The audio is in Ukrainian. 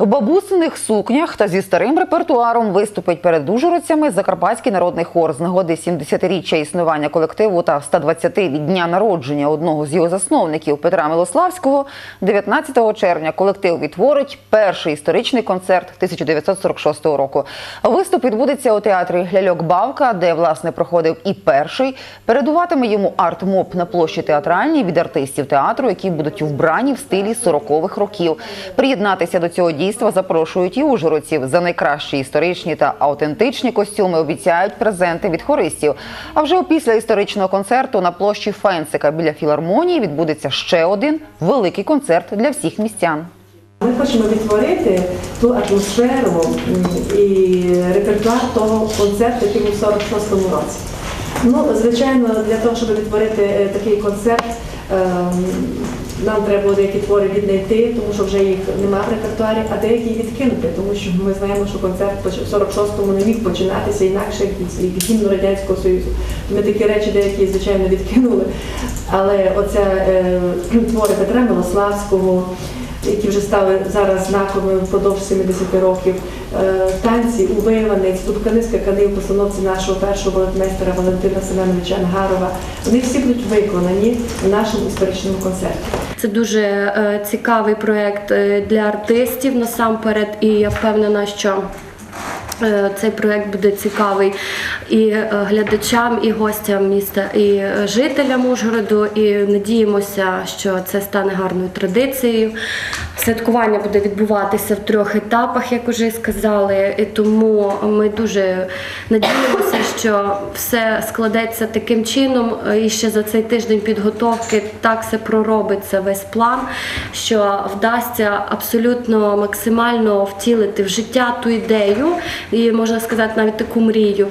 У бабусиних сукнях та зі старим репертуаром виступить перед ужгородцями Закарпатський народний хор з нагоди 70-річчя існування колективу та 120 від дня народження одного з його засновників Петра Милославського. 19 червня колектив відтворить перший історичний концерт 1946 року. Виступ відбудеться у театрі Ляльок Бавка, де власне проходив і перший. Передуватиме йому арт-моп на площі театральній від артистів театру, які будуть вбрані в стилі 40-х років. Приєднатися до цього дійства запрошують і ужгородців. За найкращі історичні та аутентичні костюми обіцяють презенти від хористів. А вже після історичного концерту на площі Фенсика біля філармонії відбудеться ще один великий концерт для всіх містян. Ми хочемо відтворити ту атмосферу і репертуар того концерту, який був у 46-му році. Ну, звичайно, для того, щоб відтворити е, такий концерт, ем, нам треба було деякі твори віднайти, тому що вже їх немає в репертуарі, а деякі відкинути, тому що ми знаємо, що концерт в 46-му не міг починатися інакше від гімну Радянського Союзу. Ми такі речі деякі, звичайно, відкинули. Але оця е, твори Петра Милославського, які вже стали зараз знаковими впродовж 70 років, е, танці у Виванець, Дубканиська кани в постановці нашого першого балетмейстера Валентина Семеновича Ангарова. Вони всі будуть виконані в нашому історичному концерті. Це дуже е, цікавий проєкт е, для артистів насамперед, і я впевнена, що цей проєкт буде цікавий і е, глядачам, і гостям міста, і е, жителям Ужгороду. І надіємося, що це стане гарною традицією. Святкування буде відбуватися в трьох етапах, як уже сказали. І тому ми дуже надіємося, що все складеться таким чином. е, І ще за цей тиждень підготовки так все проробиться весь план, що вдасться абсолютно максимально втілити в життя ту ідею, і можна сказати навіть таку мрію.